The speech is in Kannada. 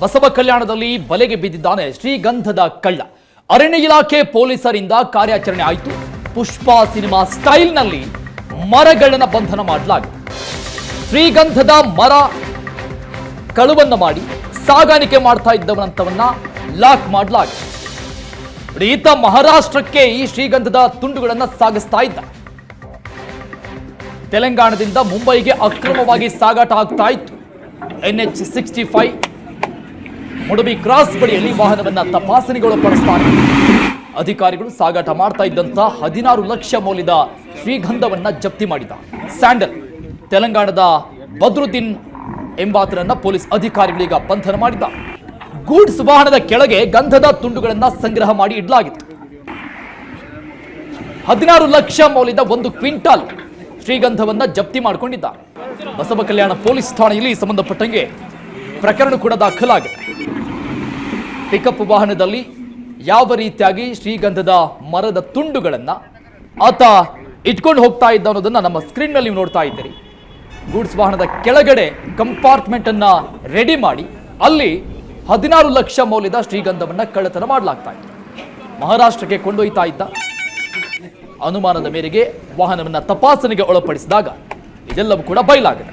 ಬಸವ ಕಲ್ಯಾಣದಲ್ಲಿ ಬಲೆಗೆ ಬಿದ್ದಿದ್ದಾನೆ ಶ್ರೀಗಂಧದ ಕಳ್ಳ. ಅರಣ್ಯ ಇಲಾಖೆ ಪೊಲೀಸರಿಂದ ಕಾರ್ಯಾಚರಣೆ ಆಯಿತು. ಪುಷ್ಪ ಸಿನಿಮಾ ಸ್ಟೈಲ್ನಲ್ಲಿ ಮರಗಳನ್ನ ಬಂಧನ ಮಾಡಲಾಗಿದೆ. ಶ್ರೀಗಂಧದ ಮರ ಕಳುವನ್ನ ಮಾಡಿ ಸಾಗಾಣಿಕೆ ಮಾಡ್ತಾ ಇದ್ದವನಂತವನ್ನ ಲಾಕ್ ಮಾಡಲಾಗಿದೆ. ಈತ ಮಹಾರಾಷ್ಟ್ರಕ್ಕೆ ಈ ಶ್ರೀಗಂಧದ ತುಂಡುಗಳನ್ನ ಸಾಗಿಸ್ತಾ ಇದ್ದ. ತೆಲಂಗಾಣದಿಂದ ಮುಂಬೈಗೆ ಅಕ್ರಮವಾಗಿ ಸಾಗಾಟ ಆಗ್ತಾ ಇತ್ತು. N H sixty five Mudubi cross ಬಳಿಯಲ್ಲಿ ವಾಹನವನ್ನ ತಪಾಸಣೆಗೊಳಪಡಿಸ್ತಾರೆ. ಅಧಿಕಾರಿಗಳು ಸಾಗಾಟ ಮಾಡ್ತಾ ಇದ್ದಂತ ಹದಿನಾರು ಲಕ್ಷ ಮೌಲ್ಯದ ಶ್ರೀಗಂಧವನ್ನ ಜಪ್ತಿ ಮಾಡಿದ. ಸ್ಯಾಂಡಲ್, ತೆಲಂಗಾಣದ ಬದ್ರುದ್ದೀನ್ ಎಂಬಾತನನ್ನ ಪೊಲೀಸ್ ಅಧಿಕಾರಿಗಳೀಗ ಬಂಧನ ಮಾಡಿದ. ಗೂಡ್ಸ್ ವಾಹನದ ಕೆಳಗೆ ಗಂಧದ ತುಂಡುಗಳನ್ನ ಸಂಗ್ರಹ ಮಾಡಿ ಇಡಲಾಗಿತ್ತು. ಹದಿನಾರು ಲಕ್ಷ ಮೌಲ್ಯದ ಒಂದು ಕ್ವಿಂಟಾಲ್ ಶ್ರೀಗಂಧವನ್ನ ಜಪ್ತಿ ಮಾಡಿಕೊಂಡಿದ್ದಾರೆ ಬಸವ ಕಲ್ಯಾಣ ಪೊಲೀಸ್ ಠಾಣೆಯಲ್ಲಿ ಸಂಬಂಧಪಟ್ಟಂಗೆ ಪ್ರಕರಣ ಕೂಡ ದಾಖಲಾಗಿದೆ. ಪಿಕಪ್ ವಾಹನದಲ್ಲಿ ಯಾವ ರೀತಿಯಾಗಿ ಶ್ರೀಗಂಧದ ಮರದ ತುಂಡುಗಳನ್ನು ಆತ ಇಟ್ಕೊಂಡು ಹೋಗ್ತಾ ಇದ್ದ ಅನ್ನೋದನ್ನು ನಮ್ಮ ಸ್ಕ್ರೀನ್ನಲ್ಲಿ ನೋಡ್ತಾ ಇದ್ದೀರಿ. ಗೂಡ್ಸ್ ವಾಹನದ ಕೆಳಗಡೆ ಕಂಪಾರ್ಟ್ಮೆಂಟನ್ನು ರೆಡಿ ಮಾಡಿ ಅಲ್ಲಿ ಹದಿನಾರು ಲಕ್ಷ ಮೌಲ್ಯದ ಶ್ರೀಗಂಧವನ್ನು ಕಳ್ಳತನ ಮಾಡಲಾಗ್ತಾ ಇತ್ತು. ಮಹಾರಾಷ್ಟ್ರಕ್ಕೆ ಕೊಂಡೊಯ್ತಾ ಇದ್ದ. ಅನುಮಾನದ ಮೇರೆಗೆ ವಾಹನವನ್ನು ತಪಾಸಣೆಗೆ ಒಳಪಡಿಸಿದಾಗ ಇದೆಲ್ಲವೂ ಕೂಡ ಬಯಲಾಗಿದೆ.